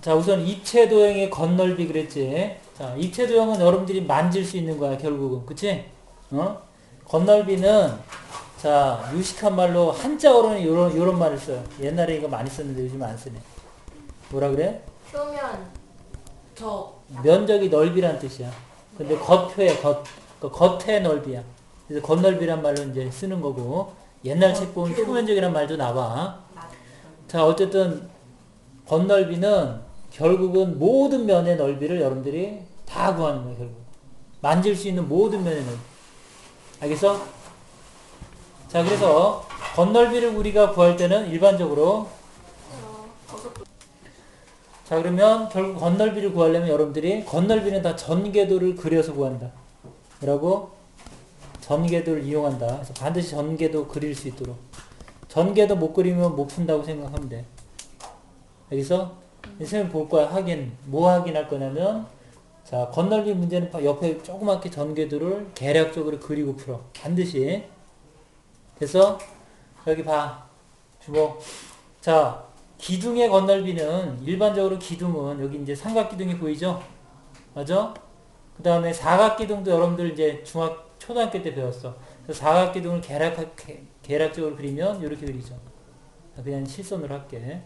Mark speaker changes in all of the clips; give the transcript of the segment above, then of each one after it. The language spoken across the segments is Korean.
Speaker 1: 자, 우선 입체 도형의 건넓이 그랬지. 자, 입체 도형은 여러분들이 만질 수 있는 거야, 결국은. 그치? 어? 건넓이는, 자, 유식한 말로 한자어로는 요런, 요런 말을 써요. 옛날에 이거 많이 썼는데 요즘 안 쓰네. 뭐라 그래?
Speaker 2: 표면 저
Speaker 1: 면적이 넓이란 뜻이야. 근데 겉표에 겉, 그 겉의 넓이야. 그래서 겉넓이란 말로 이제 쓰는 거고, 옛날 책 보면 표면적이란 말도 나와. 자, 어쨌든, 겉넓이는 결국은 모든 면의 넓이를 여러분들이 다 구하는 거예요, 결국. 만질 수 있는 모든 면의 넓이. 알겠어? 자, 그래서 겉넓이를 우리가 구할 때는 일반적으로 자, 그러면 결국 겉넓이를 구하려면 여러분들이 겉넓이는 다 전개도를 그려서 구한다. 뭐라고? 전개도를 이용한다. 그래서 반드시 전개도 그릴 수 있도록. 전개도 못 그리면 못 푼다고 생각하면 돼. 알겠어? 선생님 볼 거야, 확인. 뭐 확인할 거냐면, 자, 겉넓이 문제는 옆에 조그맣게 전개도를 계략적으로 그리고 풀어. 반드시. 됐어? 여기 봐. 주목. 자, 기둥의 건넓이는 일반적으로 기둥은 여기 이제 삼각기둥이 보이죠? 맞아? 그 다음에 사각기둥도 여러분들 이제 중학, 초등학교 때 배웠어. 그래서 사각기둥을 계략, 계략적으로 그리면 이렇게 그리죠. 그냥 실선으로 할게.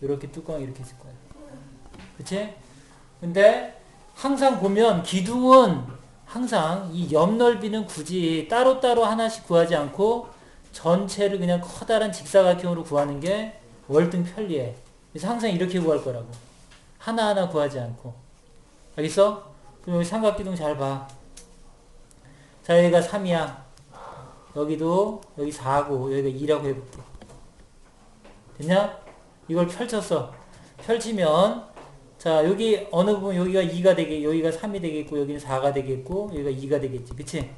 Speaker 1: 이렇게 뚜껑이 이렇게 있을 거야. 그치? 근데 항상 보면 기둥은 항상 이 옆 넓이는 굳이 따로따로 하나씩 구하지 않고 전체를 그냥 커다란 직사각형으로 구하는 게 월등 편리해. 그래서 항상 이렇게 구할 거라고. 하나하나 구하지 않고. 알겠어? 그럼 여기 삼각기둥 잘 봐. 자, 여기가 3이야. 여기도, 여기 4고, 여기가 2라고 해볼게. 됐냐? 이걸 펼쳤어. 펼치면, 자, 여기 어느 부분, 여기가 2가 되게, 여기가 3이 되겠고, 여기는 4가 되겠고, 여기가 2가 되겠지. 그치?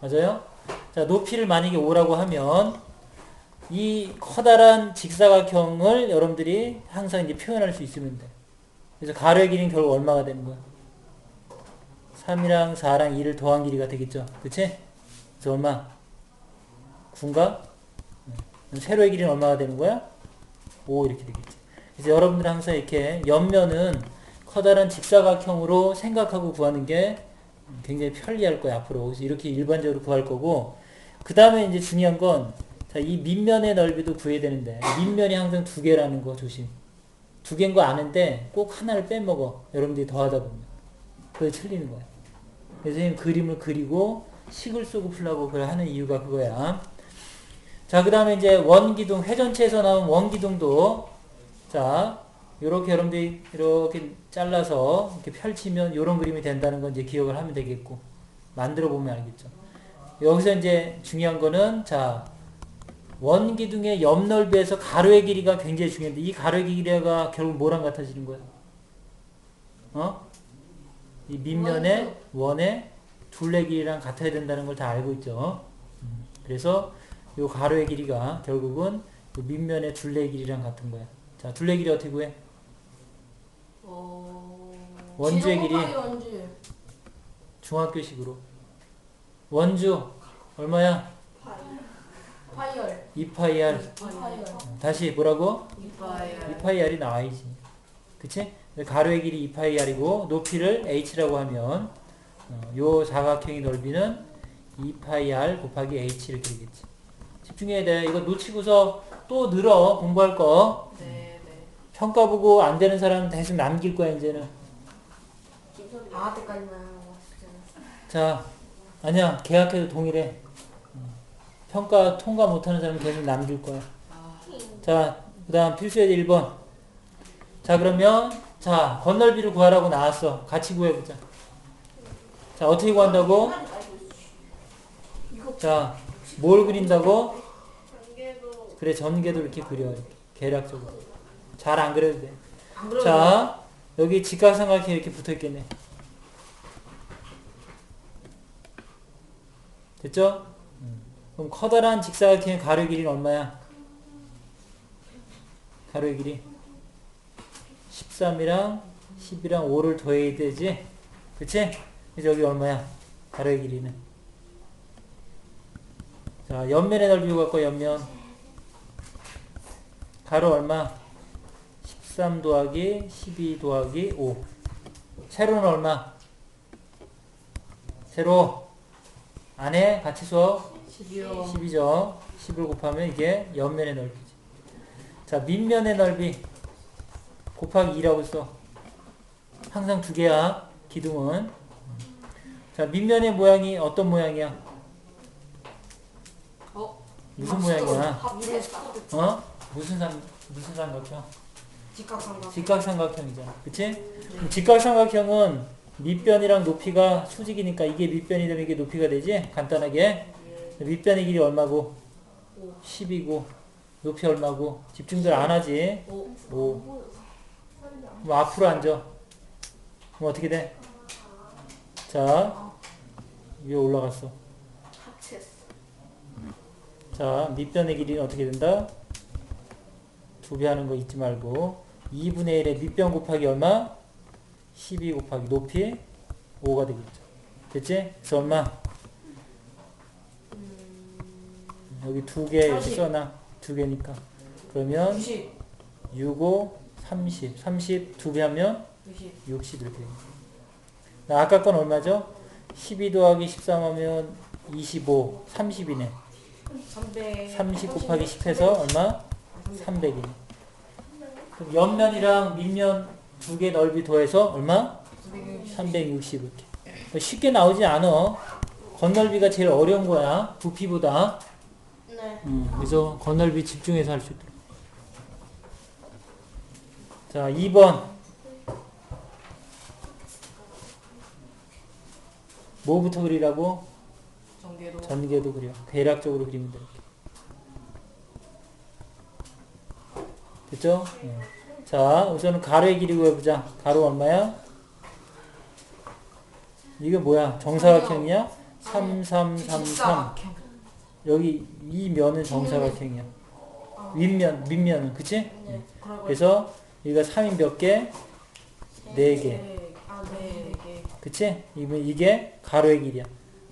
Speaker 1: 맞아요? 자, 높이를 만약에 5라고 하면, 이 커다란 직사각형을 여러분들이 항상 이제 표현할 수 있으면 돼. 그래서 가로의 길이는 결국 얼마가 되는 거야? 3이랑 4랑 2를 더한 길이가 되겠죠. 그치? 그래서 얼마? 9인가? 세로의 길이는 얼마가 되는 거야? 5 이렇게 되겠지. 그래서 여러분들 항상 이렇게 옆면은 커다란 직사각형으로 생각하고 구하는 게 굉장히 편리할 거야, 앞으로. 이렇게 일반적으로 구할 거고, 그 다음에 이제 중요한 건, 자, 이 밑면의 넓이도 구해야 되는데, 밑면이 항상 두 개라는 거 조심. 두 개인 거 아는데 꼭 하나를 빼먹어. 여러분들이 더 하다 보면. 그게 틀리는. 그래서 선생님 그림을 그리고 식을 쓰고 풀라고 그걸 하는 이유가 그거야. 자, 그 다음에 이제 원기둥, 회전체에서 나온 원기둥도, 자, 요렇게 여러분들이 이렇게 잘라서 이렇게 펼치면 요런 그림이 된다는 건 이제 기억을 하면 되겠고, 만들어 보면 알겠죠. 여기서 이제 중요한 거는, 자, 원기둥의 옆 넓이에서 가로의 길이가 굉장히 중요한데, 이 가로의 길이가 결국 뭐랑 같아지는 거야? 어? 이 밑면의 원의 둘레 길이랑 같아야 된다는 걸 다 알고 있죠. 음, 그래서 요 가로의 길이가 결국은 요 밑면의 둘레 길이랑 같은 거야. 자, 둘레 길이 어떻게 구해?
Speaker 2: 어...
Speaker 1: 원주의 길이.
Speaker 2: 원주
Speaker 1: 중학교식으로. 원주 얼마야?
Speaker 2: 파이얼
Speaker 1: 2파이 r.
Speaker 2: 파이얼
Speaker 1: 다시 뭐라고?
Speaker 2: 이파이얼
Speaker 1: 2파이 r이 나와야지. 그치? 가로의 길이 2파이 r이고 높이를 h라고 하면 어, 요 사각형의 넓이는 2파이 r 곱하기 h 이렇게 되겠지. 집중해야 돼. 이거 놓치고서 또 늘어 공부할 거.
Speaker 2: 네 네
Speaker 1: 평가 보고 안 되는 사람은 대충 남길 거야 이제는.
Speaker 2: 방학 때까지만 왔었잖아
Speaker 1: 자, 아니야 계약해도 동일해. 음. 평가 통과 못하는 사람은 계속 남길 거야. 자, 그 다음 필수예제 1번. 자, 그러면 자 건널비를 구하라고 나왔어. 같이 구해보자. 자, 어떻게 구한다고? 자, 뭘 그린다고? 그래, 전개도 이렇게 그려. 이렇게. 계략적으로. 잘 안 그려도 돼. 자, 여기 직각삼각형이 이렇게 붙어 있겠네. 됐죠? 그럼 커다란 직사각형의 가로 길이는 얼마야? 가로의 길이 13이랑 10이랑 5를 더해야 되지? 그치? 그래서 여기 얼마야? 가로의 길이는 자, 옆면의 넓이 갖고 옆면 가로 얼마? 13 더하기 12 더하기 5. 세로는 얼마? 세로 안에 같이 수업
Speaker 2: 12요
Speaker 1: 10이죠. 10을 곱하면 이게 옆면의 넓이지. 자, 밑면의 넓이 곱하기 2라고 써. 항상 두 개야. 기둥은. 자, 밑면의 모양이 어떤 모양이야?
Speaker 2: 어?
Speaker 1: 무슨 모양이야? 어? 무슨 삼 무슨 삼각형?
Speaker 2: 직각삼각
Speaker 1: 직각삼각형이잖아. 그치? 직각삼각형은 밑변이랑 높이가 수직이니까 이게 밑변이 되면 이게 높이가 되지? 간단하게. 밑변의 길이 얼마고? 10이고 높이 얼마고? 집중들 안 하지?
Speaker 2: 5
Speaker 1: 5. 그럼 앞으로 앉아. 그럼 어떻게 돼? 자, 위에 올라갔어. 자, 밑변의 길이는 어떻게 된다? 두 배 하는 거 잊지 말고 2분의 1의 밑변 곱하기 얼마? 12 곱하기 높이 5가 되겠죠. 됐지? 그래서 얼마? 여기 두개 이렇게
Speaker 2: 40.
Speaker 1: 써놔. 두 개니까. 그러면
Speaker 2: 90
Speaker 1: 6, 5, 30. 30 두 배 하면
Speaker 2: 90
Speaker 1: 60 이렇게 되겠죠. 나 아까 건 얼마죠? 12 더하기 13 하면 25, 30이네.
Speaker 2: 300
Speaker 1: 30 곱하기 10 해서 얼마? 300이네. 그럼 옆면이랑 밑면 두 개 넓이 더해서 얼마? 360 이렇게. 쉽게 나오지 않아. 건널비가 제일 어려운 거야. 부피보다.
Speaker 2: 네
Speaker 1: 음, 그래서 건널비 집중해서 할 수 있도록. 자, 2번. 뭐부터 그리라고?
Speaker 2: 전개도
Speaker 1: 전개도 그려. 대략적으로 그리면 돼. 됐죠? 예. 자, 우선은 가로의 길이 구해보자. 가로 얼마야? 이게 뭐야? 정사각형이야? 3, 3, 3, 3.
Speaker 2: 직사각형
Speaker 1: 여기 이 면은 정사각형이야. 윗면, 밑면은, 그치?
Speaker 2: 네 그러고
Speaker 1: 그래서 여기가 3이 몇 개? 4개.
Speaker 2: 아네 개.
Speaker 1: 그치? 이게 가로의 길이야.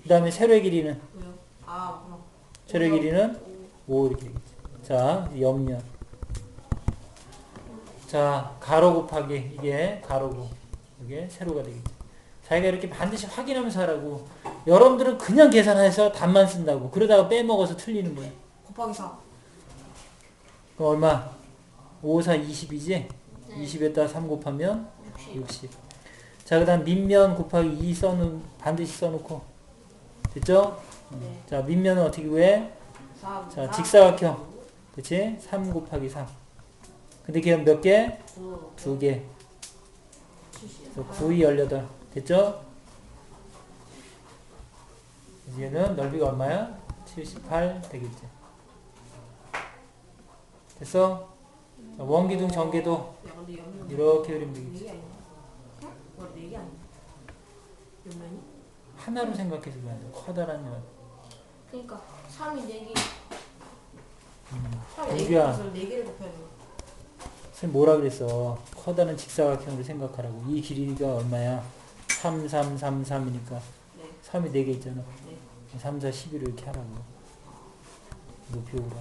Speaker 1: 그 다음에 세로의 길이는?
Speaker 2: 왜요? 아 그럼
Speaker 1: 세로의 길이는 5 이렇게 되겠지. 자, 옆면. 자, 가로 곱하기 이게 가로고 이게 세로가 되겠지. 자기가 이렇게 반드시 확인하면서 하라고. 여러분들은 그냥 계산해서 답만 쓴다고. 그러다가 빼먹어서 틀리는 거야.
Speaker 2: 곱하기 4
Speaker 1: 그럼 얼마? 5, 4, 20이지? 20에다 3 곱하면 60. 자, 그 다음 밑면 곱하기 2 써놓, 반드시 써놓고. 됐죠?
Speaker 2: 네.
Speaker 1: 자, 밑면은 어떻게 구해?
Speaker 2: 4
Speaker 1: 자, 직사각형. 그치? 3 곱하기 3. 근데 걔는 몇 개? 9두 개.
Speaker 2: 70
Speaker 1: 그래서 9, 2, 18. 됐죠? 얘는 넓이가 얼마야? 78 되겠지. 됐어? 자, 원기둥, 전개도 이렇게 그리면 되겠지. 하나로 생각해서 그냥 돼. 커다란 면.
Speaker 2: 그러니까 3이 4개
Speaker 1: 음.
Speaker 2: 3이
Speaker 1: 동규야.
Speaker 2: 4개 4개를 곱해야 돼
Speaker 1: 선생님 뭐라 그랬어? 커다란 직사각형으로 생각하라고. 이 길이가 얼마야? 3, 3, 3, 3이니까.
Speaker 2: 네
Speaker 1: 3이 4개 있잖아.
Speaker 2: 네.
Speaker 1: 3, 4, 11을 이렇게 하라고. 높이 오라.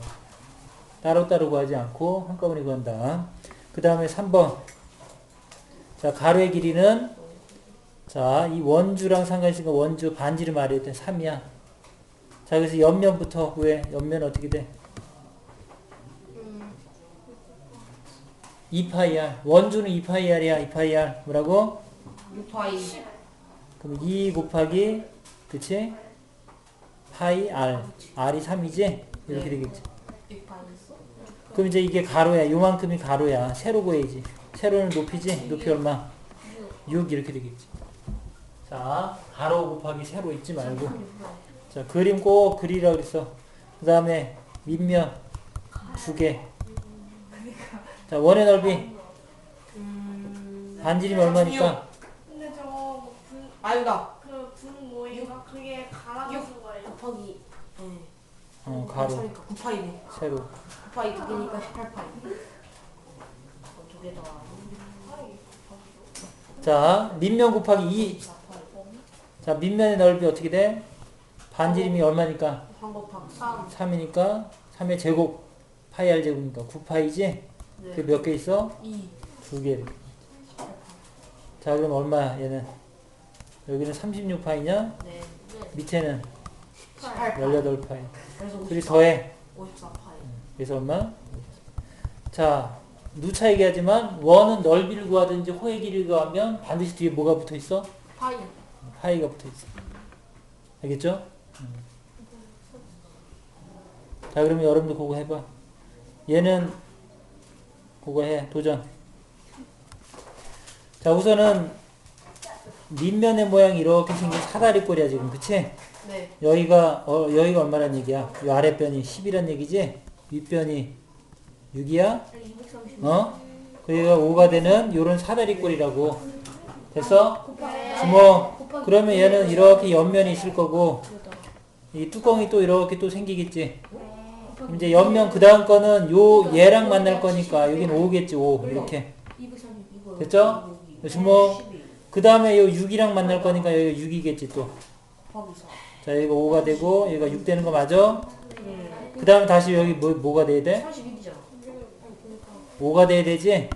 Speaker 1: 따로따로 구하지 않고 한꺼번에 구한다. 그 다음에 3번. 자, 가로의 길이는 자, 이 원주랑 상관있으니까 원주 반지를 말해야 돼. 3이야. 자, 그래서 옆면부터 구해. 옆면 어떻게 돼?
Speaker 2: 음
Speaker 1: 2파이R. 원주는 2파이R이야. 2파이R. 뭐라고?
Speaker 2: 6파이
Speaker 1: 그럼 2 곱하기, 그치? 파이 R. R이 3이지? 이렇게
Speaker 2: 네.
Speaker 1: 되겠지.
Speaker 2: 6파이
Speaker 1: 그럼 이제 이게 가로야. 요만큼이 가로야. 세로 구해야지. 세로는 높이지? 높이 얼마? 6 이렇게 되겠지. 자, 가로 곱하기 세로 잊지 말고. 자, 그림 꼭 그리라 그랬어. 그 다음에 밑면 두 개. 자, 원의 넓이.
Speaker 2: 음
Speaker 1: 반지름이 얼마니까?
Speaker 3: 근데 저거 분,
Speaker 2: 아니다
Speaker 3: 그 분모인가 그게 갈아서 거예요.
Speaker 2: 곱하기 네
Speaker 1: 어, 가로,
Speaker 2: 9파이네
Speaker 1: 세로.
Speaker 2: 9파이 두 개니까 18파이 두개 더.
Speaker 1: 자, 밑면 곱하기 2.
Speaker 2: 4파이
Speaker 1: 자, 밑면의 넓이 어떻게 돼? 반지름이 얼마니까?
Speaker 2: 3 곱하기 3
Speaker 1: 3이니까 3의 제곱 파이 r 제곱이니까 9파이지?
Speaker 2: 네.
Speaker 1: 그몇 개 있어?
Speaker 2: 2
Speaker 1: 두 개. 자, 그럼 얼마야, 얘는? 여기는 36파이냐?
Speaker 2: 네. 네.
Speaker 1: 밑에는
Speaker 2: 18.
Speaker 1: 18파이.
Speaker 2: 그래서
Speaker 1: 더해.
Speaker 2: 54파이.
Speaker 1: 그래서 얼마? 자, 누차 얘기하지만 원은 넓이를 구하든지 호의 길이를 구하면 반드시 뒤에 뭐가 붙어 있어?
Speaker 2: 파이.
Speaker 1: 파이가 붙어 있어. 알겠죠? 음. 자, 그러면 여러분도 그거 해봐. 얘는 그거 해. 도전. 자, 우선은 밑면의 모양이 이렇게 생긴 사다리 꼴이야, 지금. 그치?
Speaker 2: 네.
Speaker 1: 여기가, 어, 여기가 얼마란 얘기야? 이 아랫변이 10이란 얘기지? 윗변이 6이야?
Speaker 2: 230.
Speaker 1: 어? 그러니까 5가 되는 요런 사다리 꼴이라고. 됐어?
Speaker 3: 네.
Speaker 1: 주모. 그러면 얘는 이렇게 옆면이 있을 거고, 이 뚜껑이 또 이렇게 또 생기겠지. 이제 옆면 그 다음 거는 요 얘랑 만날 거니까 여긴 5겠지 5 이렇게
Speaker 2: 230 이거.
Speaker 1: 됐죠? 주모 그 다음에 요 6이랑 만날 거니까 여기가 6이겠지 또. 자 여기가 5가 되고 여기가 6 되는 거 맞아? 그 다음에 다시 여기 뭐, 뭐가 돼야 돼?
Speaker 2: 31이잖아.
Speaker 1: 5가 돼야 되지?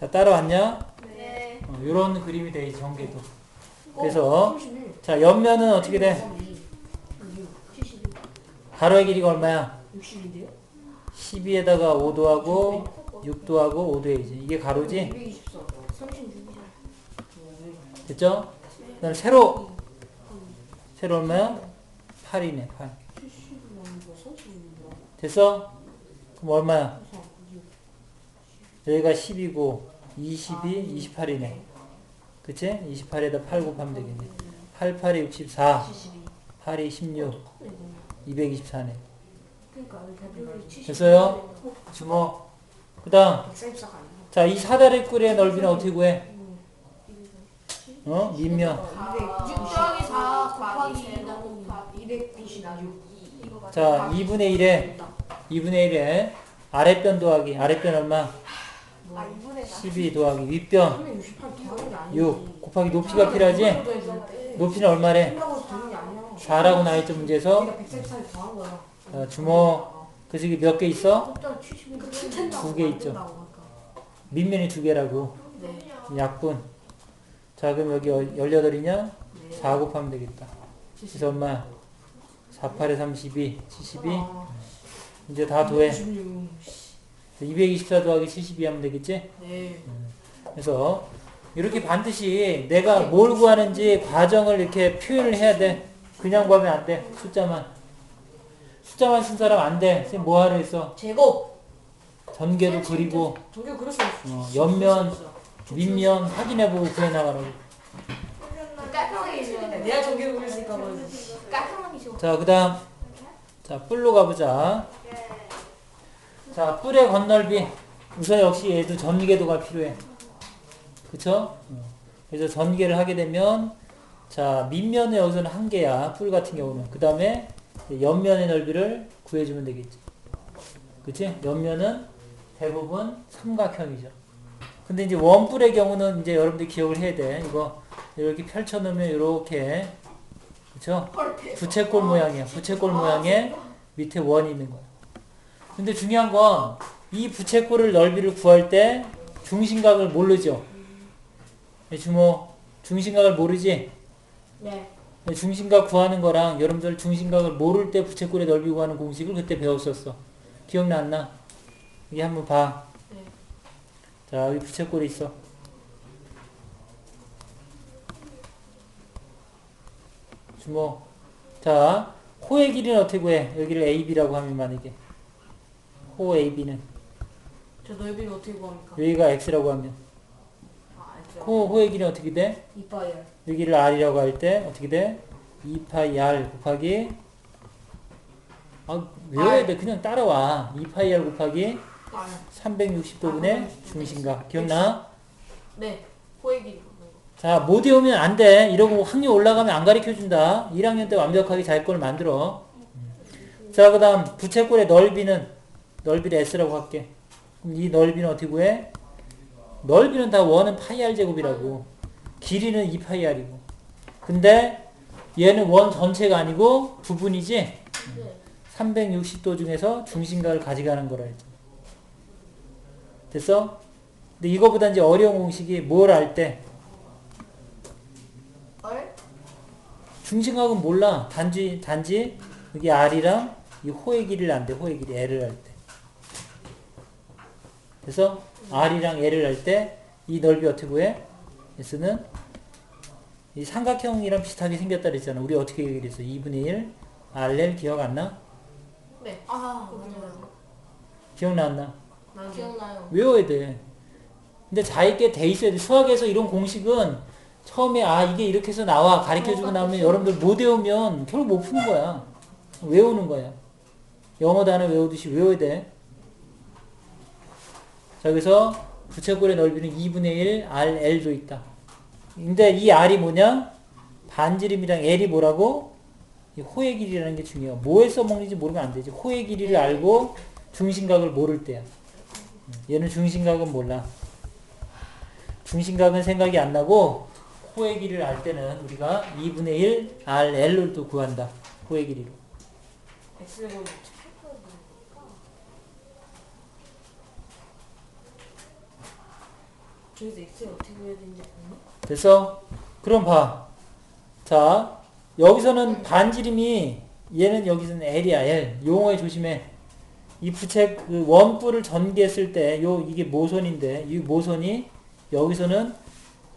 Speaker 1: 자 따라왔냐?
Speaker 3: 네.
Speaker 1: 어, 요런 그림이 돼 있지 전개도. 그래서
Speaker 2: 31.
Speaker 1: 자 옆면은 어떻게 돼?
Speaker 2: 71.
Speaker 1: 가로의 길이가 얼마야?
Speaker 2: 60인데요?
Speaker 1: 12에다가 5도 하고 6도 하고 5도 해야지. 이게 가로지?
Speaker 2: 224. 36이잖아.
Speaker 1: 됐죠? 그 다음에 세로 세로 얼마야? 8이네 8 됐어? 그럼 얼마야? 여기가 10이고 22, 28이네 그치? 28에다 8 곱하면 되겠네 8, 8이 64
Speaker 2: 72.
Speaker 1: 8이 16 224네
Speaker 2: 그러니까 여기 70.
Speaker 1: 됐어요? 주모 그 다음
Speaker 2: 134가 아니야.
Speaker 1: 자이 사다리 꼴의 넓이는 어떻게 구해? 어? 밑면
Speaker 2: 200.
Speaker 3: 곱하기 4 곱하기 2 곱하기
Speaker 2: 296.
Speaker 1: 자 2분의 1에 2분의 1에 아랫변 더하기 아랫변 얼마?
Speaker 3: 아 2분의 4
Speaker 1: 12 더하기 윗변
Speaker 2: 368 더하는 게 아니지.
Speaker 1: 6 곱하기 높이가 필요하지? 높이는 얼마래?
Speaker 2: 생각으로 되는 게 아니야.
Speaker 1: 4라고 나와있죠 문제에서
Speaker 2: 내가 134를 더한 거야.
Speaker 1: 자, 주모 그 중에 몇개 있어?
Speaker 2: 70.
Speaker 1: 두개 있죠. 밑면이 두 개라고
Speaker 2: 네.
Speaker 1: 약분 자 그럼 여기 18이냐?
Speaker 2: 네.
Speaker 1: 4 곱하면 되겠다 그래서 얼마? 48에 32 72
Speaker 2: 아,
Speaker 1: 이제 다 더해
Speaker 2: 96.
Speaker 1: 224 더하기 72 하면 되겠지?
Speaker 2: 네.
Speaker 1: 그래서 이렇게 반드시 내가 뭘 구하는지 과정을 이렇게 표현을 해야 돼. 그냥 구하면 안 돼. 숫자만. 숫자만 쓴 사람 안 돼. 선생님 뭐 하려 했어?
Speaker 2: 제곱.
Speaker 1: 전개도 그리고
Speaker 2: 저게 그럴 수 있어.
Speaker 1: 어, 옆면, 밑면 확인해보고 구해나가라고.
Speaker 3: 깔끔하게
Speaker 2: 내가 저게 그릴 수.
Speaker 3: 깔끔하게 줘
Speaker 1: 자, 그 다음. 자, 뿔로 가보자. 자, 뿔의 건널비. 우선 역시 얘도 전개도가 필요해. 그쵸? 어. 그래서 전개를 하게 되면, 자, 밑면은 여기서는 한 개야. 뿔 같은 경우는. 그 다음에 옆면의 넓이를 구해주면 되겠지. 그치? 옆면은 대부분 삼각형이죠. 근데 이제 원뿔의 경우는 이제 여러분들 기억을 해야 돼. 이거 이렇게 펼쳐놓으면 이렇게, 그쵸? 부채꼴 모양이야. 부채꼴 모양에 밑에 원이 있는 거야. 근데 중요한 건 이 부채꼴을 넓이를 구할 때 중심각을 모르죠. 예, 주모 중심각을 모르지?
Speaker 2: 네.
Speaker 1: 예, 중심각 구하는 거랑 여러분들 중심각을 모를 때 부채꼴의 넓이 구하는 공식을 그때 배웠었어. 기억나 안 나? 이게 한번 봐.
Speaker 2: 네.
Speaker 1: 자, 여기 부채꼴이 있어. 주모. 자, 호의 길이는 어떻게 구해? 여기를 AB라고 하면 만약에. 호 AB는.
Speaker 2: 저 넓이는 어떻게 구합니까?
Speaker 1: 여기가 X라고 하면.
Speaker 2: 아, 알죠.
Speaker 1: 호, 호의 길이는 어떻게 돼?
Speaker 2: 이빨.
Speaker 1: 여기를 R이라고 할 때 어떻게 돼? 2파이 R 곱하기 아, 외워야 돼. 그냥 따라와. 2파이 R 곱하기
Speaker 2: 아,
Speaker 1: 360도분의 중심각. 기억나?
Speaker 2: 네. 호의 길이 거.
Speaker 1: 자, 못 외우면 안 돼. 이러고 학년 올라가면 안 가르쳐 준다. 1학년 때 완벽하게 자기 걸 만들어. 자, 그 다음, 부채꼴의 넓이는, 넓이를 S라고 할게. 그럼 이 넓이는 어떻게 구해? 넓이는 다 원은 파이 R 제곱이라고. 길이는 2파이 R이고. 근데 얘는 원 전체가 아니고 부분이지?
Speaker 2: 네.
Speaker 1: 360도 중에서 중심각을 가져가는 거라 했죠. 됐어? 근데 이거보다 이제 어려운 공식이 뭘 알 때?
Speaker 3: 얼?
Speaker 1: 중심각은 몰라. 단지, 단지, 여기 R이랑 이 호의 길이를 안 돼. 호의 길이 L을 할 때. 그래서 R이랑 L을 할 때 이 넓이 어떻게 구해? S는 이 삼각형이랑 비슷하게 생겼다 그랬잖아. 우리 어떻게 얘기했어? 2분의 1 RL 기억 안 나?
Speaker 2: 네.
Speaker 3: 아 맞아요.
Speaker 1: 기억나 안 나?
Speaker 2: 나는
Speaker 3: 기억나요.
Speaker 1: 외워야 돼. 근데 자기게 돼 있어야 돼. 수학에서 이런 공식은 처음에 아 이게 이렇게 해서 나와 가르쳐주고 나면 여러분들 못 외우면 결국 못 푸는 거야. 외우는 거야. 영어 단어 외우듯이 외워야 돼. 자 그래서 부채꼴의 넓이는 2분의 1 RL도 있다. 근데 이 R이 뭐냐? 반지름이랑 L이 뭐라고? 이 호의 길이라는 게 중요해. 뭐에 써먹는지 모르면 안 되지. 호의 길이를 알고 중심각을 모를 때야. 얘는 중심각은 몰라. 중심각은 생각이 안 나고 호의 길이를 알 때는 우리가 2분의 1 RL을 또 구한다. 호의 길이로.
Speaker 2: 저기서 X를 어떻게 구해야 되는지 보니?
Speaker 1: 됐어? 그럼 봐. 자, 여기서는 반지름이 얘는 여기서는 L이야, L. 용어에 조심해. 이 부채 그 원뿔을 전개했을 때 요 이게 모선인데 이 모선이 여기서는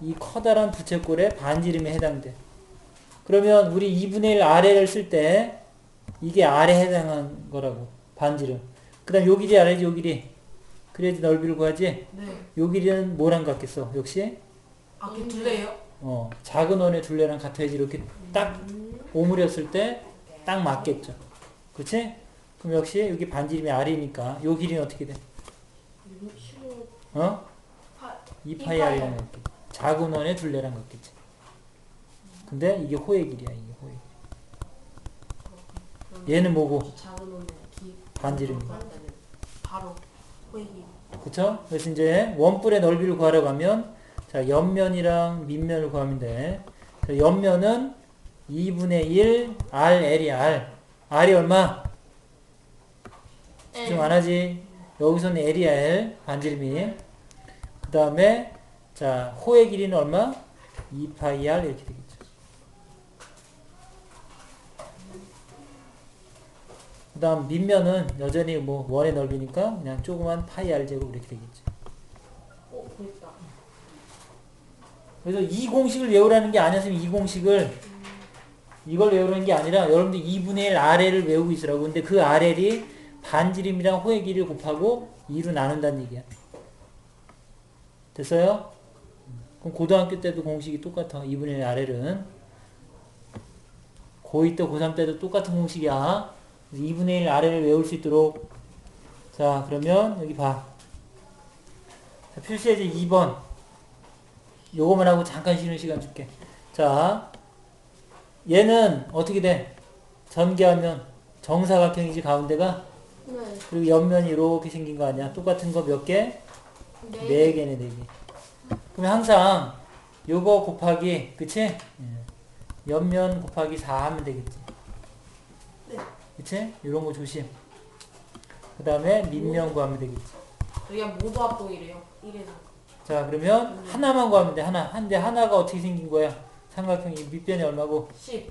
Speaker 1: 이 커다란 부채꼴의 반지름에 해당돼. 그러면 우리 2분의 1 아래를 쓸 때 이게 아래 해당한 거라고. 반지름. 그 다음 요 길이 아래지 요 길이. 그래야지 넓이를 구하지.
Speaker 2: 네.
Speaker 1: 요 길이는 뭐랑 같겠어? 역시
Speaker 2: 아, 그 둘레요?
Speaker 1: 어, 작은 원의 둘레랑 같아야지 이렇게 딱 오므렸을 때 딱 맞겠죠. 그치? 그럼 역시 여기 반지름이 아래니까 요 길이는 어떻게 돼? 어?
Speaker 3: 파-
Speaker 1: 2파이
Speaker 3: 이파이
Speaker 1: R이랑 같겠지. 작은 원의 둘레랑 같겠지. 근데 이게 호의 길이야, 이게 호의 길. 얘는 뭐고? 반지름이.
Speaker 2: 바로
Speaker 1: 그쵸? 그래서 이제 원뿔의 넓이를 구하려고 하면 자, 옆면이랑 밑면을 구하면 돼. 자, 옆면은 2분의 1 RL이야, R. R이 얼마? 집중 안 하지? 여기서는 L이야, L. 반지름이. 그 다음에, 자, 호의 길이는 얼마? 2파이 R 이렇게 되겠죠. 그 다음 밑면은 여전히 뭐 원의 넓이니까 그냥 조그만 파이 R 제곱 이렇게 되겠죠.
Speaker 2: 어, 보였다.
Speaker 1: 그래서 이 공식을 외우라는 게 아니었으면 이 공식을 이걸 외우는 게 아니라 여러분들 2분의 1 RL을 외우고 있으라고. 근데 그 RL이 반지름이랑 호의 길이를 곱하고 2로 나눈다는 얘기야. 됐어요? 그럼 고등학교 때도 공식이 똑같아. 2분의 1 RL은. 고2 때, 고3 때도 똑같은 공식이야. 2분의 1 RL을 외울 수 있도록. 자, 그러면 여기 봐. 자, 필수예제 2번. 요거만 하고 잠깐 쉬는 시간 줄게. 자, 얘는 어떻게 돼? 전개하면 정사각형이지 가운데가
Speaker 3: 네.
Speaker 1: 그리고 옆면이 이렇게 생긴 거 아니야? 똑같은 거 몇 개? 네 개네 네 개. 그러면 항상 요거 곱하기 그치? 예. 옆면 곱하기 4 하면 되겠지.
Speaker 3: 네.
Speaker 1: 그치? 이런 거 조심. 그 다음에 밑면 구하면 되겠지.
Speaker 2: 여기가 모두 합동이래요. 1에서.
Speaker 1: 자 그러면 하나만 구하면 돼 하나. 한데 하나가 어떻게 생긴 거야? 삼각형이 밑변이 얼마고?
Speaker 2: 10,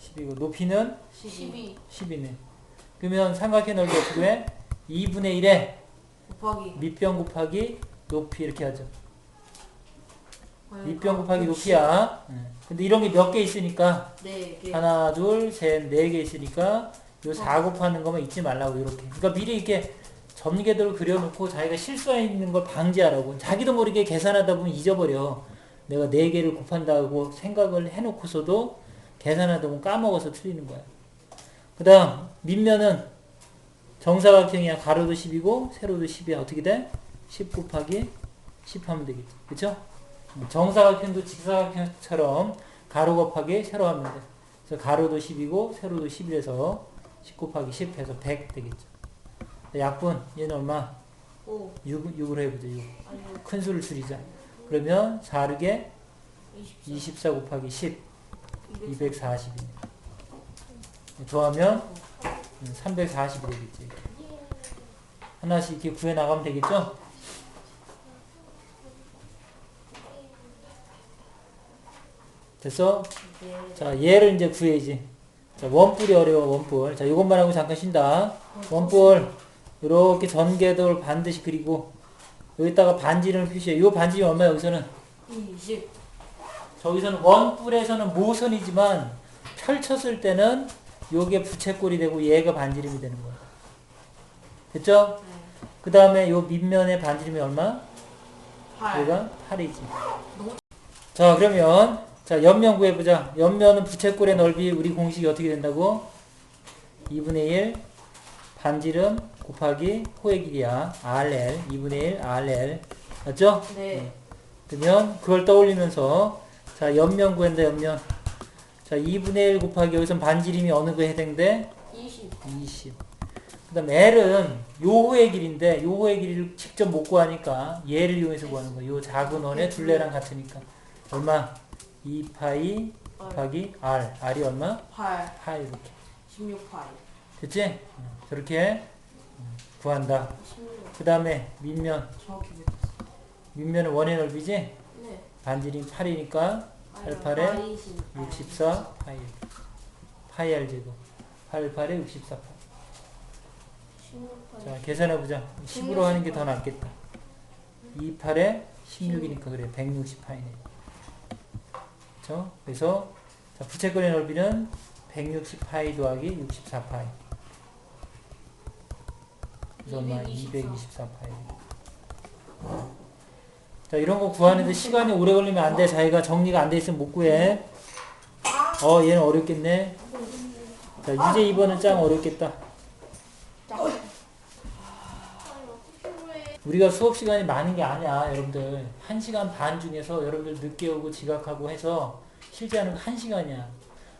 Speaker 1: 10이고 높이는
Speaker 2: 12
Speaker 3: 12.
Speaker 1: 10이네. 그러면 삼각형 넓이 어떻게 해? 2분의 1에
Speaker 2: 곱하기
Speaker 1: 밑변 곱하기 높이 이렇게 하죠.
Speaker 2: 아,
Speaker 1: 밑변 곱하기 높이야. 예. 근데 이런 게 몇 개 있으니까
Speaker 2: 네, 이게
Speaker 1: 하나, 둘, 셋, 네 개 있으니까 요 4 곱하는 거만 잊지 말라고 이렇게. 그러니까 미리 이렇게 전개도를 그려놓고 자기가 실수하는 걸 방지하라고. 자기도 모르게 계산하다 보면 잊어버려. 내가 네 개를 곱한다고 생각을 해놓고서도 계산하다 보면 까먹어서 틀리는 거야. 그 다음 밑면은 정사각형이야. 가로도 10이고 세로도 10이야. 어떻게 돼? 10 곱하기 10 하면 되겠지. 그쵸? 정사각형도 직사각형처럼 가로 곱하기 세로 하면 돼. 그래서 가로도 10이고 세로도 11에서 10 곱하기 10 해서 100 되겠죠. 약분 얘는 얼마?
Speaker 2: 5,
Speaker 1: 6, 6으로 해보자. 6.
Speaker 2: 아니요,
Speaker 1: 큰 수를 줄이자. 그러면 4르게
Speaker 2: 24,
Speaker 1: 24 곱하기 10
Speaker 2: 200,
Speaker 1: 240이네. 더하면 340이 되겠지. 하나씩 이렇게 구해 나가면 되겠죠? 됐어?
Speaker 2: 네.
Speaker 1: 자, 얘를 이제 구해야지. 자, 원뿔이 어려워, 원뿔. 자, 이것만 하고 잠깐 쉰다. 원뿔. 이렇게 전개도를 반드시 그리고, 여기다가 반지름을 표시해. 요 반지름 얼마야, 여기서는?
Speaker 2: 20.
Speaker 1: 저기서는 원뿔에서는 모선이지만, 펼쳤을 때는 요게 부채꼴이 되고, 얘가 반지름이 되는 거야. 됐죠?
Speaker 2: 네.
Speaker 1: 그 다음에 요 밑면의 반지름이 얼마?
Speaker 2: 8.
Speaker 1: 얘가 8이지.
Speaker 2: 너무-
Speaker 1: 자, 그러면, 자, 옆면 구해보자. 옆면은 부채꼴의 넓이, 우리 공식이 어떻게 된다고? 2분의 1 반지름 곱하기 호의 길이야. RL. 2분의 1 RL. 맞죠?
Speaker 2: 네.
Speaker 1: 그러면 그걸 떠올리면서, 자, 옆면 구한다, 옆면. 자, 2분의 1 곱하기 여기서 반지름이 어느 거에 해당돼?
Speaker 2: 20.
Speaker 1: 20. 그 다음 L은 요호의 길인데 요호의 길이를 직접 못 구하니까 얘를 이용해서 구하는 거야. 요 작은 원의 둘레랑 같으니까. 얼마? 2파이 곱하기 R. R이 얼마?
Speaker 2: 8.
Speaker 1: 파이 이렇게.
Speaker 2: 16파이.
Speaker 1: 됐지? 어, 저렇게 음, 구한다.
Speaker 2: 16.
Speaker 1: 그 다음에 밑면.
Speaker 2: 정확히 못했어.
Speaker 1: 밑면은 원의 넓이지?
Speaker 2: 네.
Speaker 1: 반지름 8이니까 88에 64 파이. 파이 R 제곱. 88에 64 파이.
Speaker 2: 16파이.
Speaker 1: 자, 계산해보자. 10으로 하는 게 더 낫겠다. 28에 16이니까 그래. 160 파이네. 그쵸? 그래서, 자, 부채꼴의 넓이는 160파이 더하기 64파이. 그래서 얼마?
Speaker 2: 224.
Speaker 1: 224파이. 자, 이런 거 구하는데 시간이 오래 걸리면 안 돼. 자기가 정리가 안 돼 있으면 못 구해. 어, 얘는 어렵겠네. 자, 유제 2번은 짱 어렵겠다. 우리가 수업 시간이 많은 게 아니야, 여러분들. 1시간 반 중에서 여러분들 늦게 오고 지각하고 해서 실제하는 1시간이야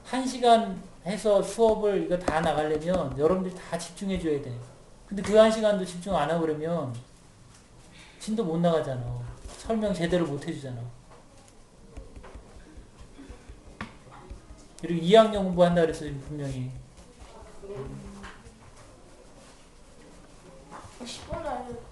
Speaker 1: 1시간 해서 수업을 이거 다 나가려면 여러분들 다 집중해줘야 돼. 근데 그 1시간도 집중 안 하고 그러면 진도 못 나가잖아. 설명 제대로 못 해주잖아. 그리고 2학년 공부한다 그랬어, 지금 분명히. 10분 알려